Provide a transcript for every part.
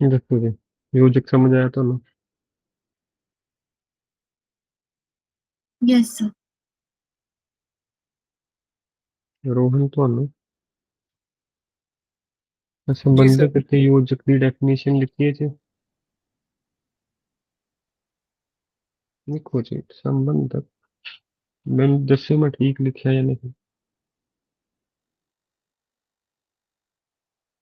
देखो जी म्यूजिक समझ आया तो ना यस सर रोहन ਤੁਹਾਨੂੰ जी सर ਸੰਬੰਧਕ ਅਤੇ ਯੋਜਕ ਦੀ ਡੈਫੀਨੇਸ਼ਨ ਲਿਖੀ ਹੈ ਜੀ ਲਿਖੋ ਜੀ ਸੰਬੰਧਕ ਮੈਨੂੰ ਦੱਸਿਓ ਮੈਂ ਠੀਕ ਲਿਖਿਆ ਜਾਂ ਨਹੀਂ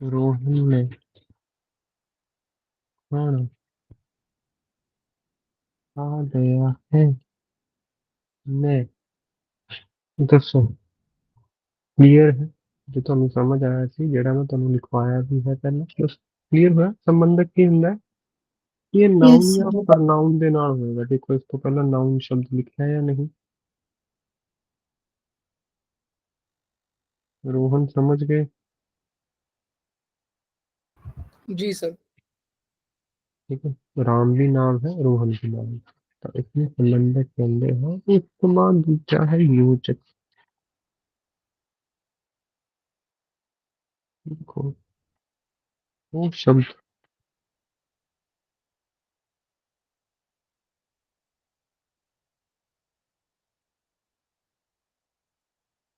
रोहन ने खाना खा गया है मैं ਦੱਸੋ ਕਲੀਅਰ ਹੈ ਜੇ ਤੁਹਾਨੂੰ ਸਮਝ ਆਇਆ ਸੀ ਜਿਹੜਾ ਮੈਂ ਤੁਹਾਨੂੰ ਲਿਖਵਾਇਆ ਵੀ ਹੈ ਪਹਿਲਾਂ ਬਸ ਕਲੀਅਰ ਹੋਇਆ ਸੰਬੰਧਕ ਕੀ ਹੁੰਦਾ ਹੈ ਇਹ ਨਾਉਨ Yes, ਜਾਂ sir. ਪ੍ਰਨਾਉਨ ਦੇ ਨਾਲ ਹੋਏਗਾ ਦੇਖੋ ਇਸ ਤੋਂ ਪਹਿਲਾਂ ਨਾਉਨ ਸ਼ਬਦ ਲਿਖਿਆ ਹੈ ਜਾਂ ਨਹੀਂ रोहन समझ गए जी सर। ठीक है राम भी नाम है, रोहन भी नाम है। तो इसमें संबंधक कहते हैं उपमा दूसरा है, योजक। देखो, वो शब्द।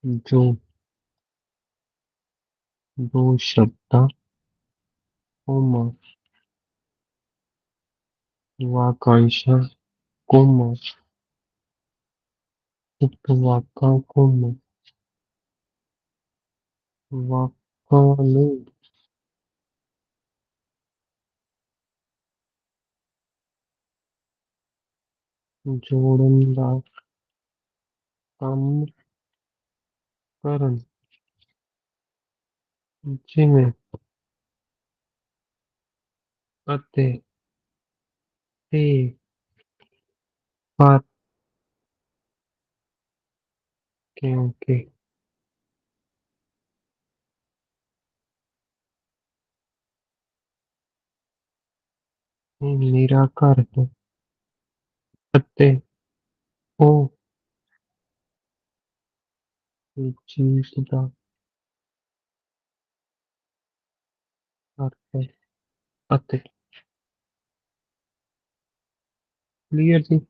जो दो शब्द olmaz. Vatandaşa konmaz. İttifaktan konmaz. Vatandaş जोड़नदार काम करन जिमें ってて、but, okay, okay. घर तो पत्ते ओ जीवता करते क्लियर जी।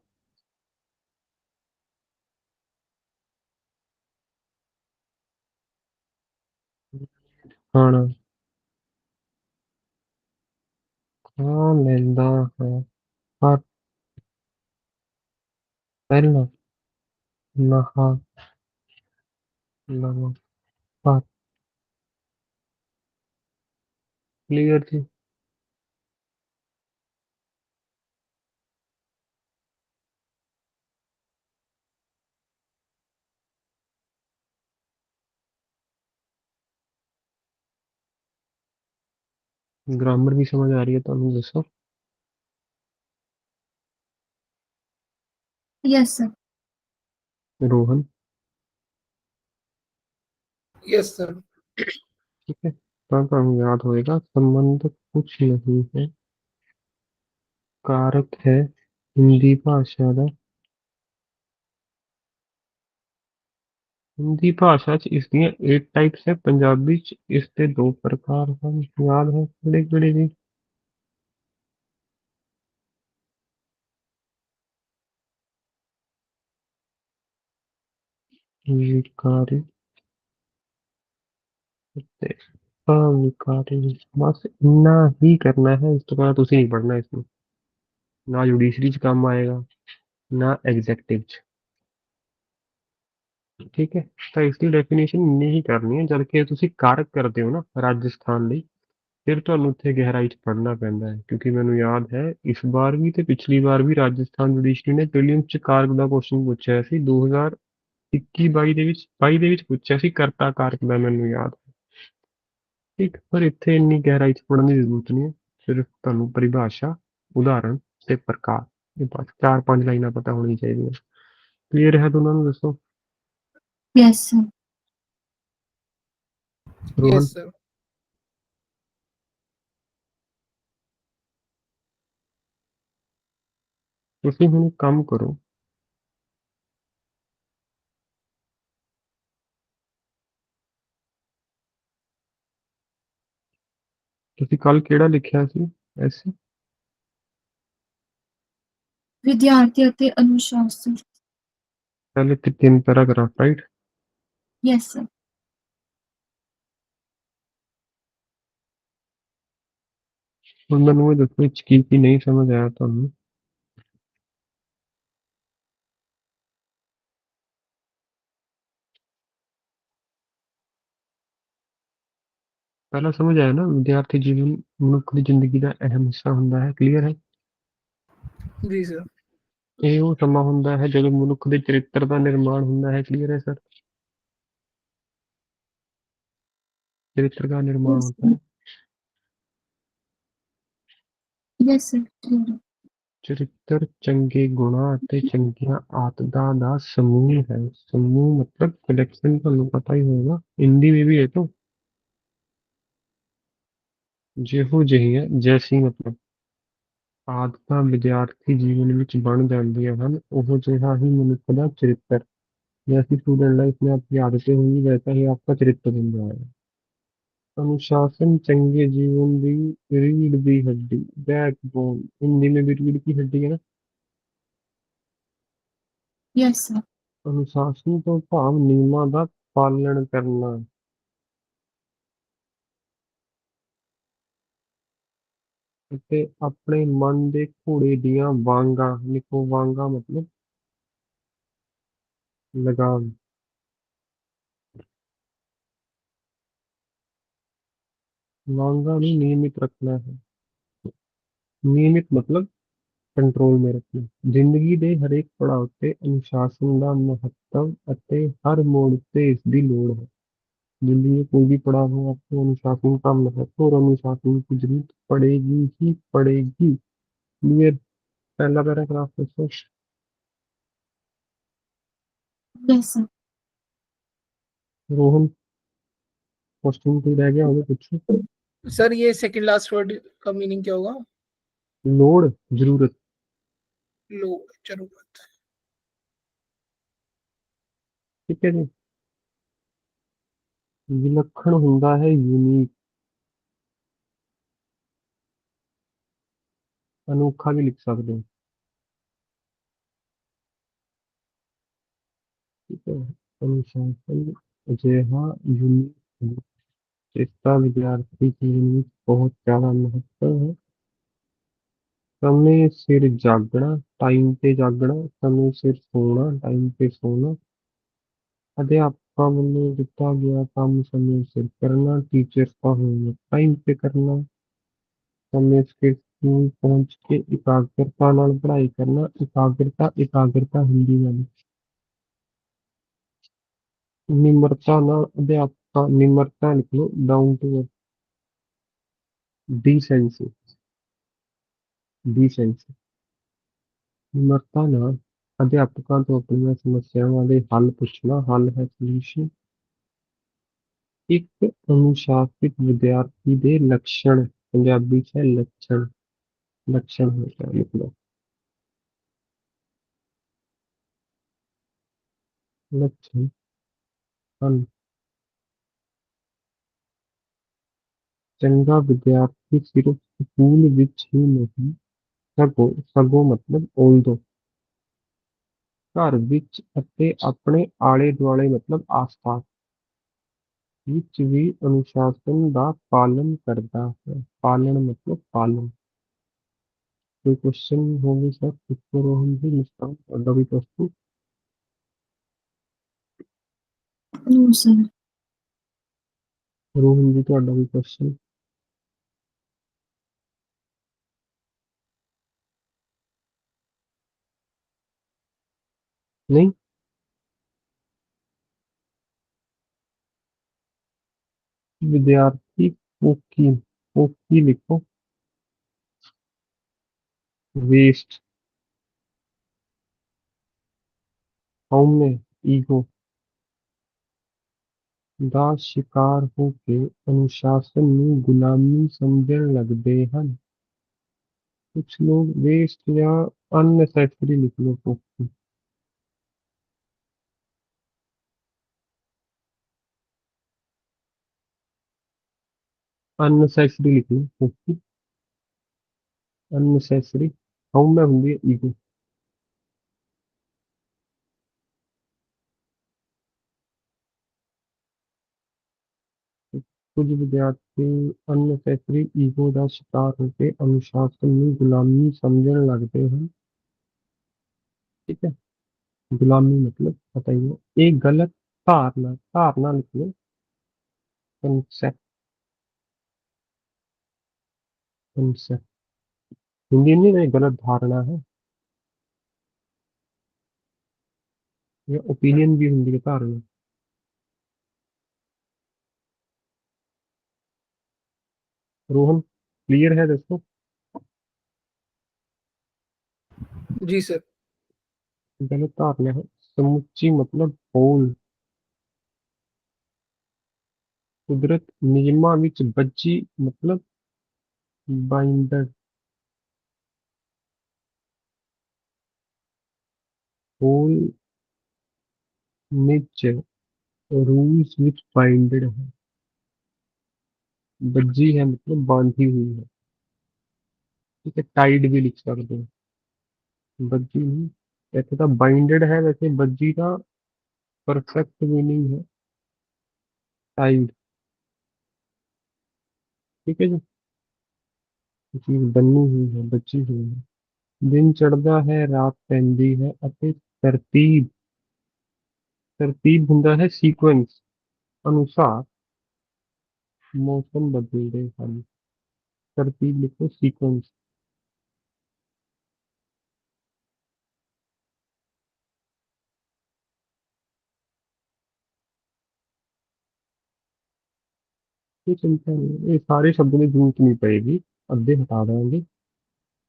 खाना। खा लेंदा है। हर पहला नहा। लगा पर क्लियर थी ग्रामर भी समझ आ रही है तो ਤੁਹਾਨੂੰ दसो। Yes sir Rohan. Yes sir ठीक है कौन कौन याद होएगा संबंध कुछ नहीं है। कारक है हिंदी भाषा का। हिंदी भाषा च इसदियाँ एट टाइप्स हैं। पंजाबी च इसदे दो प्रकार हैं। याद है केह्ड़े केह्ड़े जी? विकारी। ते बस इन्ना ही करना है, इस तो बाद तुसें नहीं पढ़ना इसमें। ना जुडिशरी च कम्म आएगा, ना एग्जैक्टिव च। ਠੀਕ ਹੈ, ਤਾਂ ਇਸ ਦੀ ਡੈਫੀਨੇਸ਼ਨ ਇੰਨੀ ਹੀ ਕਰਨੀ ਹੈ, ਜਦ ਕਿ ਤੁਸੀਂ ਕਾਰਕ ਕਰਦੇ ਹੋ ਨਾ ਰਾਜਸਥਾਨ ਲਈ, ਫਿਰ ਤੁਹਾਨੂੰ ਉੱਥੇ ਗਹਿਰਾਈ 'ਚ ਪੜ੍ਹਨਾ ਪੈਂਦਾ ਹੈ, ਕਿਉਂਕਿ ਮੈਨੂੰ ਯਾਦ ਹੈ, ਇਸ ਵਾਰ ਵੀ ਤੇ ਪਿਛਲੀ ਵਾਰ ਵੀ ਰਾਜਸਥਾਨ ਜੁਡੀਸ਼ਰੀ ਨੇ ਪ੍ਰੀਲਿਮਸ 'ਚ ਕਾਰਕ ਦਾ ਕੁਐਸਚਨ ਪੁੱਛਿਆ ਸੀ 2021 22 ਦੇ ਵਿੱਚ 22 ਦੇ ਵਿੱਚ ਪੁੱਛਿਆ ਸੀ ਕਰਤਾ ਕਾਰਕ ਦਾ, ਮੈਨੂੰ ਯਾਦ ਹੈ। ਠੀਕ, ਪਰ ਇੱਥੇ ਇੰਨੀ ਗਹਿਰਾਈ 'ਚ ਪੜ੍ਹਨ ਦੀ ਜ਼ਰੂਰਤ ਨਹੀਂ ਹੈ, ਸਿਰਫ ਤੁਹਾਨੂੰ ਪਰਿਭਾਸ਼ਾ, ਉਦਾਹਰਣ ਤੇ ਪ੍ਰਕਾਰ, ਇਹ ਬਸ ਚਾਰ ਪੰਜ ਲਾਈਨਾਂ ਪਤਾ ਹੋਣੀ ਚਾਹੀਦੀਆਂ। ਕਲੀਅਰ ਹੈ ਦੋਨਾਂ ਦੱਸੋ। Yes, sir. Rohan? Yes, sir. ਤੁਸੀਂ ਹੁਣ ਇੱਕ ਕੰਮ ਕਰੋ ਤੁਸੀਂ ਕੱਲ ਕਿਹੜਾ ਲਿਖਿਆ ਸੀ ਐਸੇ ਵਿਦਿਆਰਥੀ ਅਤੇ ਅਨੁਸ਼ਾਸਨ ਪਹਿਲੇ ਤੇ ਤਿੰਨ ਪੈਰਾਗ੍ਰਾਫ ਰਾਈਟ Yes, sir. ਹੁਣ ਮੈਨੂੰ ਇਹ ਦੱਸੋ ਵਿੱਚ ਕੀ ਕੀ ਨਹੀਂ ਸਮਝ ਆਇਆ ਤੁਹਾਨੂੰ ਪਹਿਲਾਂ ਸਮਝ ਆਇਆ ਨਾ ਵਿਦਿਆਰਥੀ ਜੀਵਨ ਮਨੁੱਖ ਦੀ ਜ਼ਿੰਦਗੀ ਦਾ ਅਹਿਮ ਹਿੱਸਾ ਹੁੰਦਾ ਹੈ ਕਲੀਅਰ ਹੈ जी सर ਇਹ ਉਹ ਸਮਾਂ ਹੁੰਦਾ ਹੈ ਜਦੋਂ ਮਨੁੱਖ ਦੇ ਚਰਿੱਤਰ ਦਾ ਨਿਰਮਾਣ ਹੁੰਦਾ ਹੈ ਕਲੀਅਰ ਹੈ ਸਰ ਚਰਿੱਤਰ ਦਾ ਨਿਰਮਾਣ Yes, ਹੁੰਦਾ ਹੈ Yes, sir. Clear. ਚਰਿੱਤਰ ਚੰਗੇ ਗੁਣਾਂ ਅਤੇ ਚੰਗੀਆਂ ਆਦਤਾਂ ਦਾ ਸਮੂਹ ਹੈ ਸਮੂਹ ਮਤਲਬ ਕਲੈਕਸ਼ਨ ਤੁਹਾਨੂੰ ਪਤਾ ਹੀ ਹੋਵੇਗਾ हिंदी में भी है तो ਜਿਹੋ ਜਿਹੀਆਂ ਜੈਸੀ ਮਤਲਬ ਆਦਤਾਂ ਵਿਦਿਆਰਥੀ ਜੀਵਨ ਵਿੱਚ ਬਣ ਜਾਂਦੀਆਂ ਹਨ ਉਹ ਜਿਹਾ ਹੀ ਮਨੁੱਖ ਦਾ ਚਰਿੱਤਰ जैसी स्टूडेंट लाइफ में आपकी आदतें होंगी वैसा ही आपका चरित्र बन जाएगा अनुशासन चंगे जीवन दी रीढ़ दी हड्डी बैकबोन हिंदी में भी रीढ़ की हड्डी है ना ਯੈਸ ਸਰ ਅਨੁਸ਼ਾਸਨ ਤੋਂ ਭਾਵ ਨਿਯਮਾਂ ਦਾ ਪਾਲਣ ਕਰਨਾ। ਅਤੇ ਆਪਣੇ ਮਨ ਦੇ ਘੋੜੇ ਦੀਆਂ ਵਾਂਗਾ ਲਿਖੋ ਵਾਂਗਾ ਮਤਲਬ ਲਗਾਮ ਵਾਂਗਾਂ ਨੂੰ ਨਿਯਮਿਤ ਰੱਖਣਾ ਹੈ ਨਿਯਮਿਤ ਮਤਲਬ ਕੰਟਰੋਲ में रखना ਜ਼ਿੰਦਗੀ ਦੇ ਹਰੇਕ ਪੜਾਅ ਤੇ ਅਨੁਸ਼ਾਸਨ ਦਾ ਮਹੱਤਵ ਅਤੇ ਹਰ ਮੋੜ ਤੇ ਇਸ ਦੀ ਲੋੜ ਹੈ जिंदगी में कोई भी पड़ाव हो आपको अनुशासन का महत्व और अनुशासन की जरूरत पड़ेगी ही पड़ेगी क्लियर पहला पैराग्राफ दोस्तों Yes, sir. रोहन क्वेश्चन कोई रह गया होगा पूछो सर ये सेकंड लास्ट वर्ड का मीनिंग क्या होगा? लोड ज़रूरत। लोड ज़रूरत। ठीक है जी। विलक्षण होंगे है यूनिक अनोखा भी लिख सकते हैं। ठीक है अनुशासन अजय यूनिक ਇਸਦਾ ਵਿਦਿਆਰਥੀ ਜੀਵਨ ਵਿੱਚ ਬਹੁਤ ਜ਼ਿਆਦਾ ਮਹੱਤਵ ਹੈ। ਸਮੇਂ ਸਿਰ ਜਾਗਣਾ ਟਾਈਮ ਤੇ ਜਾਗਣਾ, ਸਮੇਂ ਸਿਰ ਸੋਣਾ ਟਾਈਮ ਤੇ ਸੋਣਾ। ਅਧਿਆਪਕਾਂ ਵੱਲੋਂ ਦਿੱਤਾ ਗਿਆ ਕੰਮ ਸਮੇਂ ਸਿਰ ਕਰਨਾ ਟੀਚਰ ਦਾ ਹੋਮਵਰਕ ਟਾਈਮ ਤੇ ਕਰਨਾ। ਸਮੇਂ ਸਿਰ ਸਕੂਲ ਪਹੁੰਚ ਕੇ ਇਕਾਗਰਤਾ ਨਾਲ ਪੜ੍ਹਾਈ ਕਰਨਾ, ਇਕਾਗਰਤਾ ਇਕਾਗਰਤਾ ਹਿੰਦੀ ਨਾਲ। ਨਿਮਰਤਾ ਨਾਲ ਅਧਿਆਪਕਾਂ ਨਿਮਰਤਾ ਲਿਖ ਲਓ ਡਾਊਨ ਟੂ ਡੀਸੈਂਸੀ ਡੀਸੈਂਸੀ ਨਿਮਰਤਾ ਨਾਲ ਅਧਿਆਪਕਾਂ ਤੋਂ ਆਪਣੀਆਂ ਸਮੱਸਿਆਵਾਂ ਦੇ ਹੱਲ ਪੁੱਛਣਾ ਹੱਲ ਹੈ ਸੋਲੂਸ਼ਨ ਇੱਕ ਅਨੁਸ਼ਾਸਿਤ ਵਿਦਿਆਰਥੀ ਦੇ ਲੱਛਣ ਪੰਜਾਬੀ ਚ ਹੈ ਲੱਛਣ ਲੱਛਣ ਹੋ ਗਿਆ ਲਿਖ ਲਓ ਲੱਛਣ ਹਨ ਚੰਗਾ ਵਿਦਿਆਰਥੀ ਸਿਰਫ ਸਕੂਲ ਵਿੱਚ ਹੀ ਨਹੀਂ ਸਗੋਂ ਸਗੋਂ ਮਤਲਬ ਉਲਦੋ ਘਰ ਵਿੱਚ ਅਤੇ ਆਪਣੇ ਆਲੇ ਦੁਆਲੇ ਮਤਲਬ ਆਸ-ਪਾਸ ਵਿੱਚ ਵੀ ਅਨੁਸ਼ਾਸਨ ਦਾ ਪਾਲਨ ਕਰਦਾ ਹੈ ਪਾਲਣ ਮਤਲਬ ਪਾਲਣ ਕੋਈ ਕੁਐਸਚਨ ਹੋਵੇ ਸਰ ਪੁੱਛੋ ਰੋਹਨ ਜੀ ਮੁਸਕਾਨ ਤੁਹਾਡਾ ਵੀ ਪ੍ਰਸ਼ਨ No, sir. ਰੋਹਨ ਜੀ ਤੁਹਾਡਾ ਵੀ ਕੁਐਸਚਨ ਨਹੀਂ ਵਿਦਿਆਰਥੀ ਪੋਕੀ ਪੋਕੀ ਲਿਖੋ ਵੇਸਟ ਹਉਮੈ ਈਗੋ ਦਾ ਸ਼ਿਕਾਰ ਹੋ ਕੇ ਅਨੁਸ਼ਾਸਨ ਨੂੰ ਗੁਲਾਮੀ ਸਮਝਣ ਲੱਗਦੇ ਹਨ ਕੁਝ ਲੋਗ ਵੇਸਟ ਜਾਂ ਅਨਨੈਸੈਸਰੀ ਲਿਖ ਲੋ unnecessary लिखना अननेसेसरी हाउ में होंगी? ego कुछ विद्यार्थी अननेसेसरी ईगो का शिकार होकर अनुशासन में गुलामी समझने लगते हैं। ठीक है? गुलामी मतलब बताइए। एक गलत धारणा धारणा लिख लो। कंसेप्ट कंसेप्ट हिंदी में एक गलत धारणा है। या ओपिनियन भी हिंदी के धारणा रोहन क्लियर है दोस्तों जी सर। गलत धारणा है। समुची मतलब होल कुदरत नियमा विच बच्ची मतलब बाइंडर होल मिच रूल्स विच बाइंडेड है। बज्जी है मतलब बांधी हुई है। ठीक है टाइड भी लिख सकते हैं। बज्जी नहीं, वैसे तो था बाइंडेड है, वैसे बज्जी का परफेक्ट मीनिंग है। टाइड ठीक है जी। ਚੀਜ਼ ਬੰਨੀ ਹੋਈ ਹੈ ਬੱਜੀ ਹੋਈ ਹੈ ਦਿਨ ਚੜ੍ਹਦਾ ਹੈ ਰਾਤ ਪੈਂਦੀ ਹੈ ਅਤੇ ਤਰਤੀਬ ਤਰਤੀਬ ਹੁੰਦਾ ਹੈ ਸੀਕੁਐਂਸ ਅਨੁਸਾਰ ਮੌਸਮ ਬਦਲਦੇ ਹਨ ਤਰਤੀਬ ਲਿਖੋ ਸੀਕੁਐਂਸ ਇਹ ਚਿੰਤਾ ਨਹੀਂ ਇਹ ਸਾਰੇ ਸ਼ਬਦ ਦੀ ਜ਼ਰੂਰਤ ਨਹੀਂ ਪਏਗੀ ਅੱਧੇ ਹਟਾ ਦੇਵਾਂਗੇ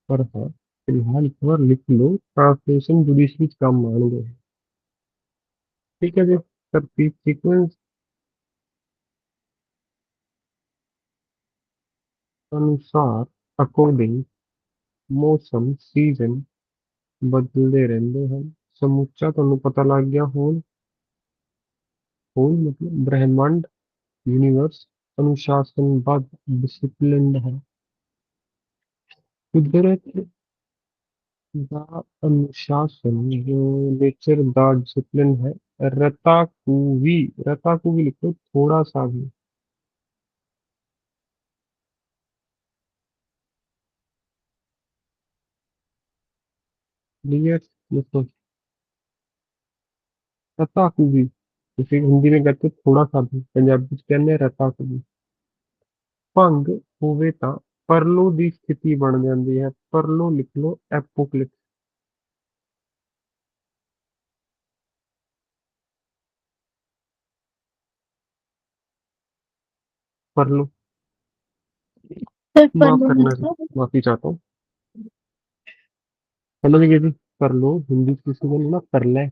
ਪਰ ਹਾਂ ਫਿਲਹਾਲ ਇੱਕ ਵਾਰ ਲਿਖ ਲਓ ਟ੍ਰਾਂਸਲੇਸ਼ਨ ਜੁਡੀਸ਼ਰੀ ਵਿੱਚ ਕੰਮ ਆਉਣਗੇ ਠੀਕ ਹੈ ਜੀ ਤਰਤੀਬ ਸੀਕੁਐਂਸ ਅਨੁਸਾਰ ਅਕੋਰਡਿੰਗ ਮੌਸਮ ਸੀਜ਼ਨ ਬਦਲਦੇ ਰਹਿੰਦੇ ਹਨ ਸਮੁੱਚਾ ਤੁਹਾਨੂੰ ਪਤਾ ਲੱਗ ਗਿਆ ਹੋਲ ਹੋਲ ਮਤਲਬ ਬ੍ਰਹਿਮੰਡ यूनिवर्स अनुशासनबद्ध डिसिप्लिन्ड है कुदरत दा अनुशासन, जो नेचर दा डिसिप्लिन है, रताकुवी रताकुवी लिखो, थोड़ा सा भी। क्लियर लिखो रताकुवी, जैसे हिंदी में कहते थोड़ा सा भी। पंजाबी कहने रता रताकुवी। भंग होवे ता ਪਰਲੋ ਦੀ ਸਥਿਤੀ ਬਣ ਜਾਂਦੀ ਹੈ ਪਰਲੋ ਲਿਖ ਲਓ ਐਪੋਕਲਿਪਸ परलो Sir, माफ Parlo करना मतलब माफी चाहता हूँ समझ गए जी कर लो हिंदी ਚ ਕਿਸੇ ਨੂੰ ਨਾ ਕਰ ਲੈ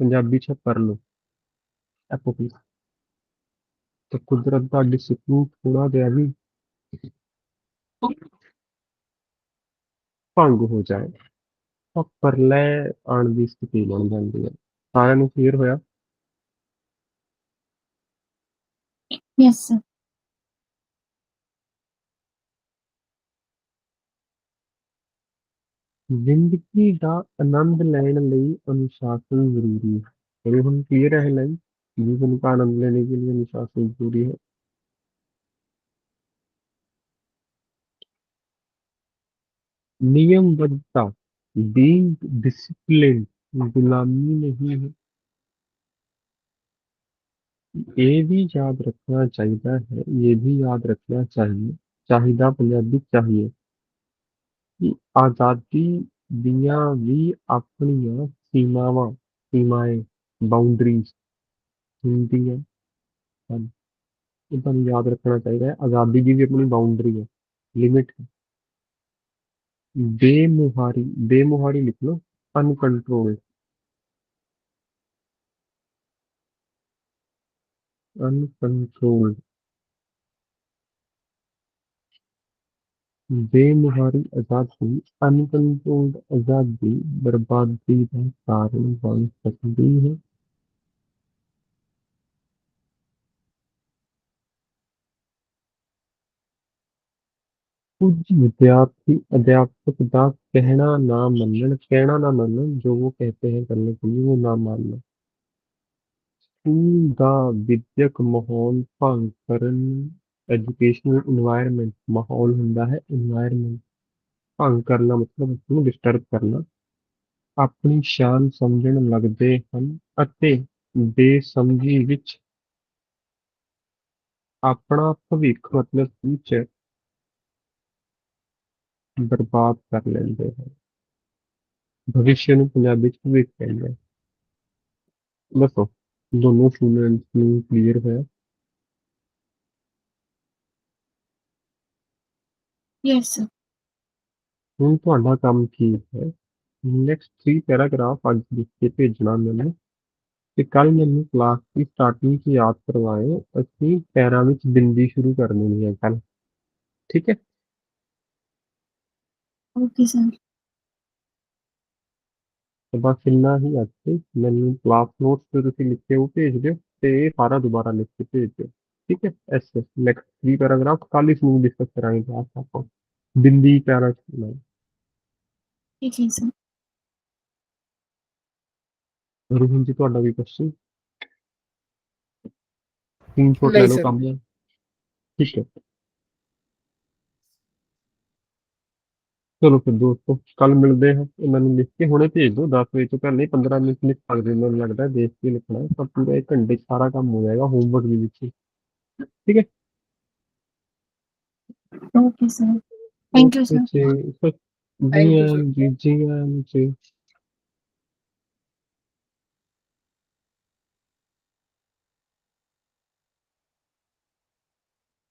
ਪੰਜਾਬੀ ਚ ਕਰ ਲੋ ਐਪੋਕਲਿਪਸ ਤਾਂ ਕੁਦਰਤ ਦਾ ਡਿਸਪਲਿਨ ਥੋੜਾ ਜਿਹਾ ਵੀ ਭੰਗ ਹੋ ਜਾਏ ਤਾਂ ਪ੍ਰਲੈ ਆਉਣ ਦੀ ਸਥਿਤੀ ਬਣ ਜਾਂਦੀ ਹੈ ਸਾਰਿਆਂ ਨੂੰ ਕਲੀਅਰ ਹੋਇਆ Yes, sir. ਜ਼ਿੰਦਗੀ ਦਾ ਆਨੰਦ ਲੈਣ ਲਈ ਅਨੁਸ਼ਾਸਨ ਜ਼ਰੂਰੀ ਹੈ ਇਹ ਹੁਣ ਕਲੀਅਰ ਹੈ ਲਾਈਨ जीवन का आनंद लेने के लिए अनुशासन जरूरी है नियमबद्धता बींग डिसिप्लिन गुलामी नहीं है। ये भी याद रखना चाहिए है ये भी याद रखना चाहिए, चाहिदा पंजाबी चाहिए। कि आज़ादी दिया भी अपन सीमाव, सीमाएँ बाउंड्रीज ਹੁੰਦੀਆਂ तो याद रखना चाहिए, आज़ादी की भी अपनी बाउंड्री है लिमिट है। बेमुहारी बेमुहारी लिख लो अनकंट्रोल्ड अनकंट्रोल्ड बेमुहारी आज़ादी अनकंट्रोल्ड आज़ादी बर्बादी का कारण बन सकती है। ਕੁਝ ਵਿਦਿਆਰਥੀ अध्यापक का कहना न मानना, जो वो कहते हैं करने के लिए ਉਹ ਨਾ मानना। ਸਕੂਲ ਦਾ ਵਿੱਦਿਅਕ ਮਾਹੌਲ ਭੰਗ ਕਰਨ ਐਜੂਕੇਸ਼ਨਲ ਇਨਵਾਇਰਨਮੈਂਟ ਮਾਹੌਲ ਹੁੰਦਾ ਹੈ ਇਨਵਾਇਰਨਮੈਂਟ ਭੰਗ ਕਰਨਾ ਮਤਲਬ ਉਸਨੂੰ ਡਿਸਟਰਬ ਕਰਨਾ ਆਪਣੀ ਸ਼ਾਨ ਸਮਝਣ ਲੱਗਦੇ ਹਨ ਅਤੇ ਬੇਸਮਝੀ ਵਿੱਚ ਆਪਣਾ ਭਵਿੱਖ ਮਤਲਬ ਫਿਊਚਰ बर्बाद कर लेंगे। भविष्य भविष्य दोनों स्टूडेंट्स क्लियर है। हूँ थोड़ा काम ठीक है नेक्स्ट थ्री पैराग्राफ अज लिख के भेजना मैंने कल मैं क्लास की स्टार्टिंग याद करवाए अच्छी पैर बिंदी शुरू करनी है कल ठीक है Okay, sir. ਤੇ ਬਸ ਇੰਨਾ ਹੀ ਅੱਜ ਤੇ ਮੈਨੂੰ ਕਲਾਸ ਨੋਟਸ ਤੇ ਤੁਸੀਂ ਲਿਖ ਕੇ ਉਹ ਭੇਜ ਦਿਓ ਤੇ ਇਹ ਸਾਰਾ ਦੁਬਾਰਾ ਲਿਖ ਕੇ ਭੇਜ ਦਿਓ ਠੀਕ ਹੈ ਐਸ ਨੈਕਸਟ 3 ਪੈਰਾਗ੍ਰਾਫ ਕੱਲ ਇਸ ਨੂੰ ਡਿਸਕਸ ਕਰਾਂਗੇ ਕਲਾਸ ਆਪਾਂ ਬਿੰਦੀ ਪੈਰਾ ਚ ठीक है सर ਰੋਹਨ ਜੀ ਤੁਹਾਡਾ ਵੀ ਕੁਐਸਚਨ ਸਕਰੀਨਸ਼ਾਟ ਲੈ ਨਹੀਂ ਲਓ sir। ਕੰਮ ਦਾ ਠੀਕ ਚਲੋ ਫਿਰ ਦੋਸਤੋ ਕੱਲ ਮਿਲਦੇ ਹਾਂ ਇਹ ਮੈਨੂੰ ਲਿਖ ਕੇ ਹੁਣੇ ਭੇਜ ਦਿਓ 10 ਵਜੇ ਤੋਂ ਪਹਿਲੇ 15 ਮਿੰਟ ਲਿਖ ਸਕਦੇ ਹੋ, ਮੈਨੂੰ ਲੱਗਦਾ ਹੈ, ਦੇਖ ਕੇ ਲਿਖਣਾ ਹੈ ਤਾਂ ਪੂਰਾ ਇੱਕ ਘੰਟੇ 'ਚ ਸਾਰਾ ਕੰਮ ਹੋ ਜਾਏਗਾ ਹੋਮਵਰਕ ਦੇ ਵਿੱਚ ਹੀ। ਠੀਕ ਹੈ Okay, sir. Thank you, sir. ਜੀ ਜੀ Thank